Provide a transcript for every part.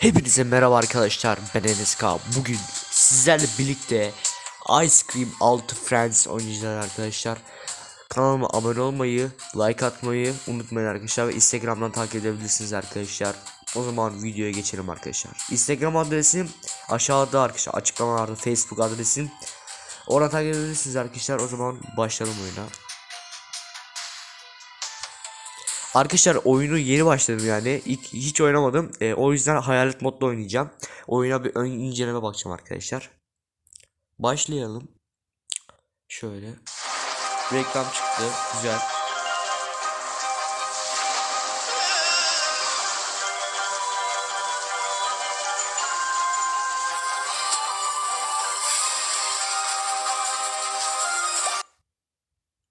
Hepinize merhaba arkadaşlar ben Enes K. Bugün sizlerle birlikte Ice Cream 6 Friends oynayacağız arkadaşlar. Kanalıma abone olmayı, like atmayı unutmayın arkadaşlar ve Instagram'dan takip edebilirsiniz arkadaşlar. O zaman videoya geçelim arkadaşlar. Instagram adresim aşağıda arkadaşlar açıklamalarda Facebook adresim. Oradan takip edebilirsiniz arkadaşlar. O zaman başlayalım oyuna. Arkadaşlar oyunu yeni başladım yani. İlk, hiç oynamadım. Ee, o yüzden hayalet modda oynayacağım. Oyuna bir ön inceleme bakacağım arkadaşlar. Başlayalım. Şöyle. Reklam çıktı. Güzel.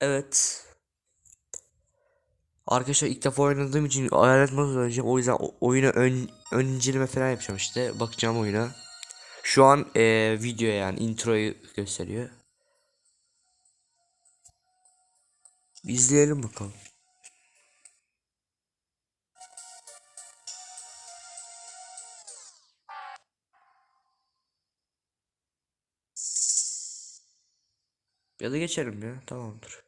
Evet Arkadaşlar ilk defa oynadığım için hayalet modu oynayacağım. O yüzden oyuna ön, ön falan yapacağım işte. Bakacağım oyuna. Şu an eee videoya yani introyu gösteriyor. İzleyelim bakalım. Ya da geçelim ya. Tamamdır.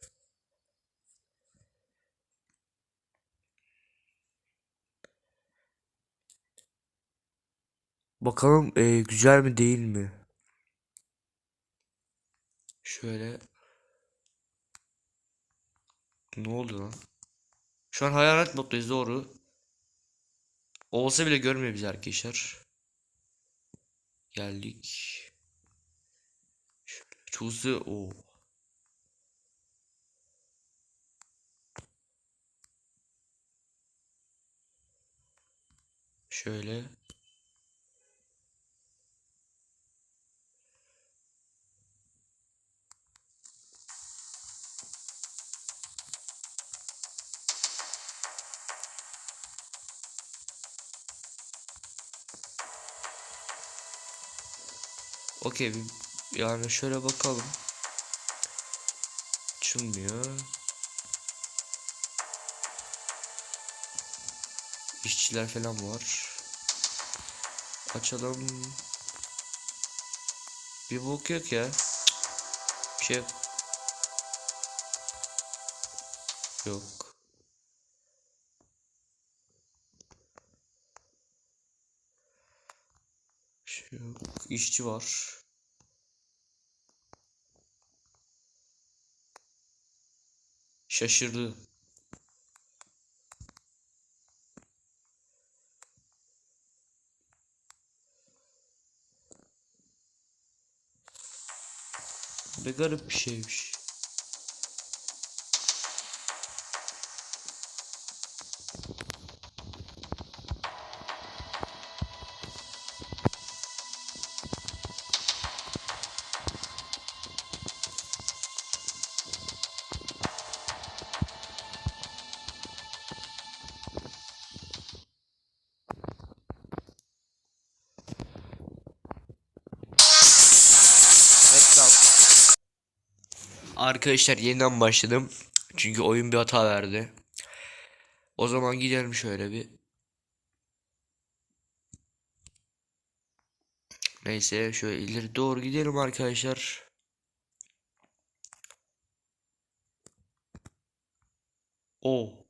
Bakalım e, güzel mi değil mi? Şöyle. Ne oldu lan? Şu an hayalet moddayız doğru. Olsa bile görmüyor bizi arkadaşlar. Geldik. Şöyle. Choose o. Şöyle. Okey yani şöyle bakalım. Açılmıyor. İşçiler falan var. Açalım. Bir bok yok ya. Bir şey yok. Yok. Şey yok. İşçi var. Şaşırdı. Ne garip bir şeymiş. Arkadaşlar yeniden başladım. Çünkü oyun bir hata verdi. O zaman gidelim şöyle bir. Neyse şöyle ileri doğru gidelim arkadaşlar. O.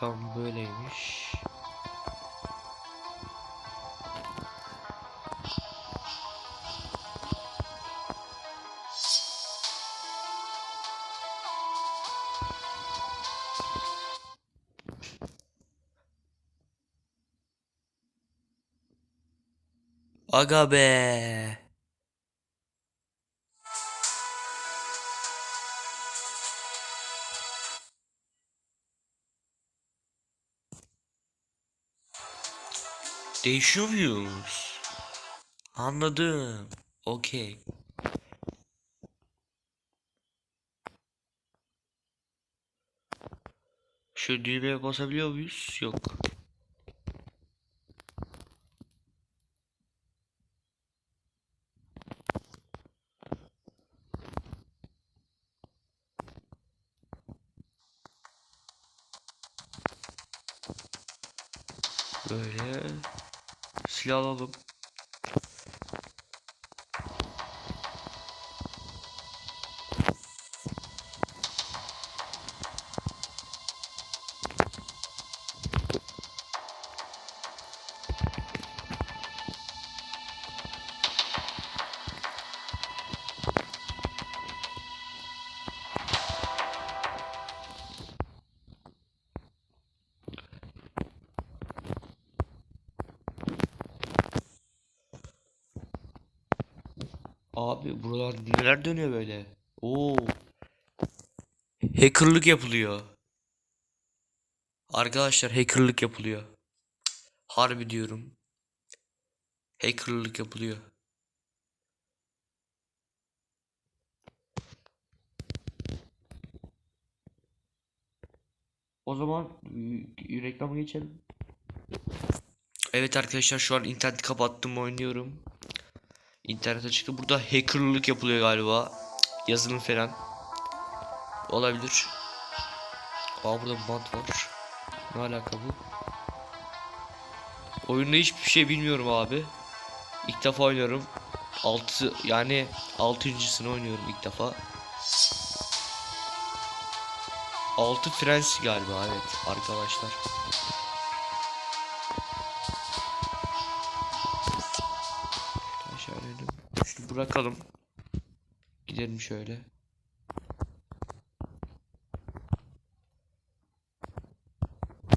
Tam böyleymiş. Aga be. Değişiyor muyuz? Anladım. Okey. Şu düğmeye basabiliyor muyuz? Yok. Böyle silah alalım. Abi buralar neler dönüyor böyle? Oo. Hackerlık yapılıyor. Arkadaşlar hackerlık yapılıyor. Harbi diyorum. Hackerlık yapılıyor. O zaman reklama geçelim. Evet arkadaşlar şu an interneti kapattım oynuyorum. İnternete çıktı. Burada hackerlık yapılıyor galiba. Yazılım falan. Olabilir. Aa burada bant var. Ne alaka bu? Oyunda hiçbir şey bilmiyorum abi. İlk defa oynuyorum. 6 yani 6.sını oynuyorum ilk defa. 6 Friends galiba evet arkadaşlar. Bırakalım. Gidelim şöyle.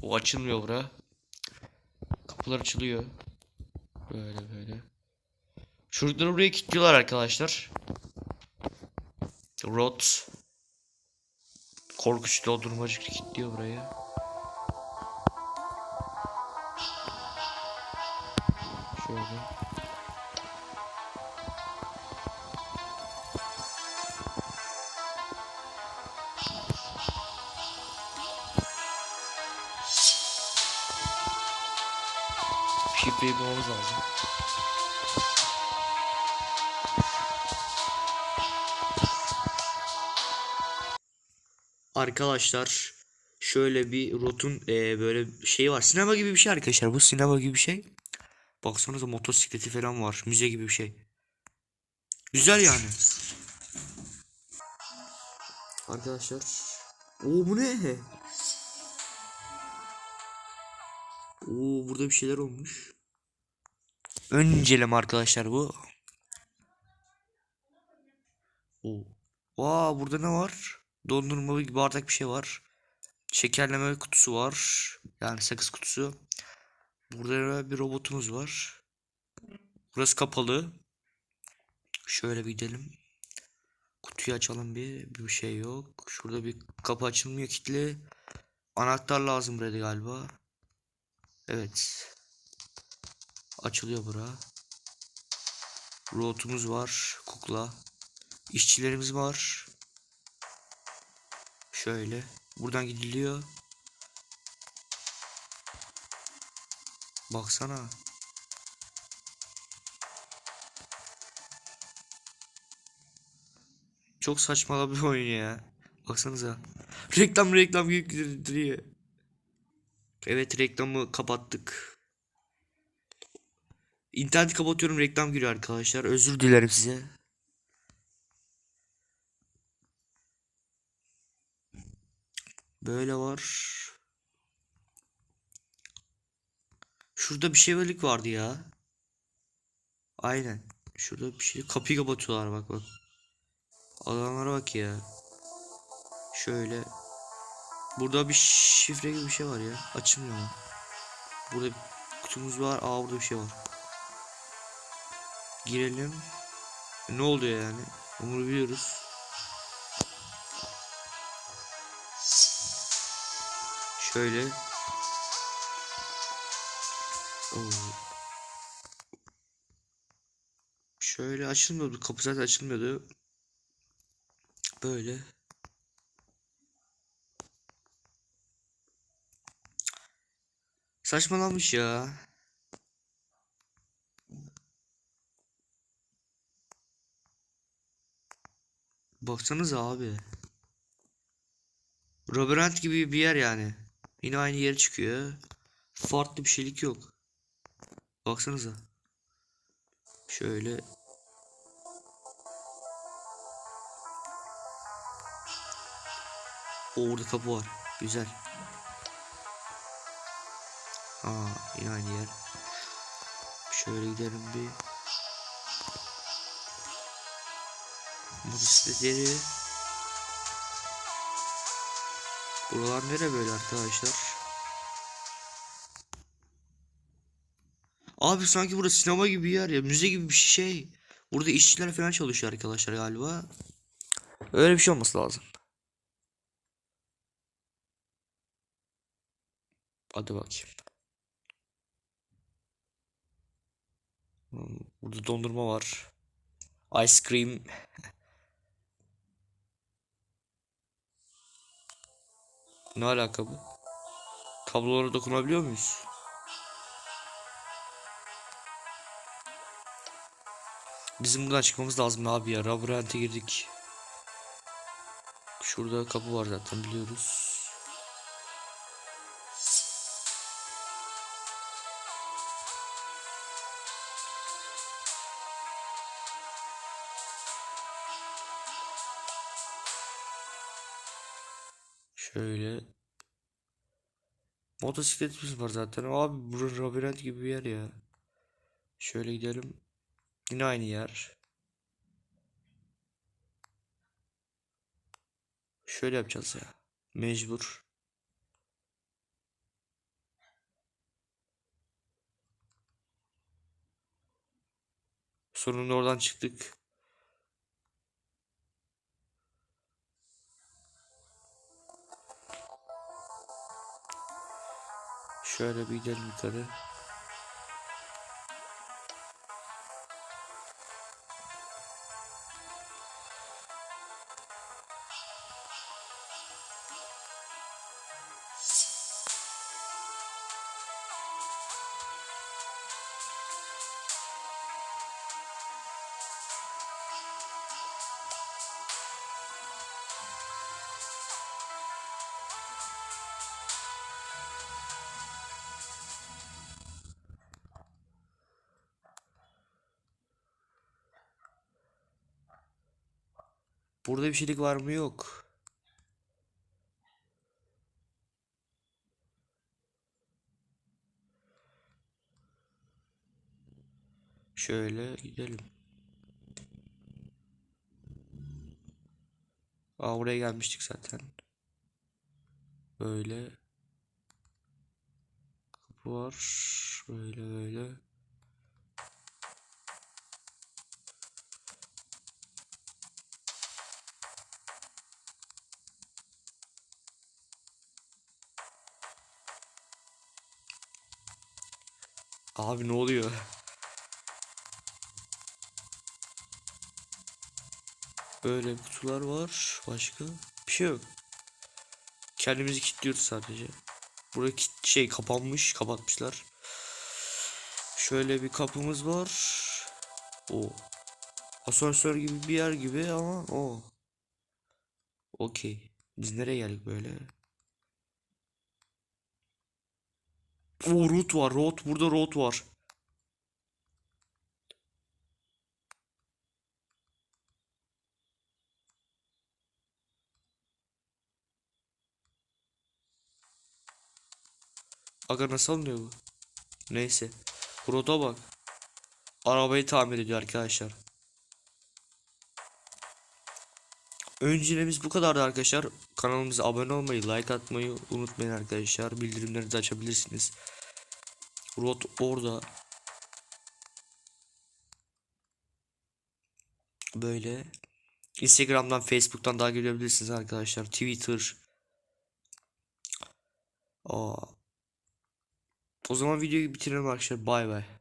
O açılmıyor bura. Kapılar açılıyor. Böyle böyle. Çocukları buraya kilitliyorlar arkadaşlar. Rot. Korkunç doldurmacı kilitliyor burayı. Şifreyi bulmamız lazım. Arkadaşlar şöyle bir rotun eee, böyle şey var. Sinema gibi bir şey arkadaşlar. Bu sinema gibi bir şey. Baksanıza motosikleti falan var. Müze gibi bir şey. Güzel yani. Arkadaşlar. Oo bu ne? Oo burada bir şeyler olmuş. Ön inceleme arkadaşlar bu. Oo. Aa burada ne var? Dondurmalı gibi bardak bir şey var. Şekerleme kutusu var. Yani sakız kutusu. Burada bir robotumuz var. Burası kapalı. Şöyle bir gidelim. Kutuyu açalım bir. Bir şey yok. Şurada bir kapı açılmıyor kilitli. Anahtar lazım buraya galiba. Evet. Açılıyor bura. Robotumuz var. Kukla. İşçilerimiz var. Şöyle. Buradan gidiliyor. Baksana. Çok saçma bir oyun ya. Baksanıza. Reklam reklam girdiriyor. Evet reklamı kapattık. İnterneti kapatıyorum reklam giriyor arkadaşlar. Özür dilerim size. Böyle var. Şurada bir şey şeylik vardı ya. Aynen. Şurada bir şey kapıyı kapatıyorlar bak bak. Adamlara bak ya. Şöyle. Burada bir şifre gibi bir şey var ya. Açılmıyor mu? Burada kutumuz var. Aa burada bir şey var. Girelim. E, Ne oluyor yani? Onu biliyoruz. Şöyle. Şöyle açılmıyordu. Kapı zaten açılmıyordu. Böyle. Saçmalamış ya. Baksanıza abi. Labirent gibi bir yer yani. Yine aynı yere çıkıyor. farklı bir şeylik yok. Baksanıza. Şöyle O, Orada kapı var. Güzel. Aa yine aynı yer. Şöyle gidelim bir. Motosikletleri. Buralar nere böyle arkadaşlar? Abi sanki burası sinema gibi bir yer ya. Müze gibi bir şey. Burada işçiler falan çalışıyor arkadaşlar galiba. Öyle bir şey olması lazım. Hadi bakayım. Burada dondurma var. Ice cream. Ne alaka bu? Tablolara dokunabiliyor muyuz? Bizim buradan çıkmamız lazım abi ya. Labirente girdik. Şurada kapı var zaten biliyoruz. Şöyle. Motosikletimiz var zaten. Abi burası labirent gibi bir yer ya. Şöyle gidelim. Yine aynı yer. Şöyle yapacağız ya. Mecbur. Sonunda oradan çıktık. Şöyle bir gidelim yukarı. Burada bir şeylik var mı yok. Şöyle gidelim. Aa buraya gelmiştik zaten. Böyle. Kapı var. Böyle böyle. Abi ne oluyor? Böyle kutular var. Başka bir şey yok. Kendimizi kilitliyoruz sadece. Buraya şey kapanmış, kapatmışlar. Şöyle bir kapımız var. O. Asansör gibi bir yer gibi ama o. Okey. Biz nereye geldik böyle? O root var, root. Burada root var. Aga nasıl alınıyor bu? Neyse. Root'a bak. Arabayı tamir ediyor arkadaşlar. Önceliğimiz bu kadardı arkadaşlar. Kanalımıza abone olmayı, like atmayı unutmayın arkadaşlar. Bildirimleri açabilirsiniz. Rot orada. Böyle. Instagram'dan, Facebook'tan daha görebilirsiniz arkadaşlar. Twitter. Aa. O zaman videoyu bitirelim arkadaşlar. Bay bay.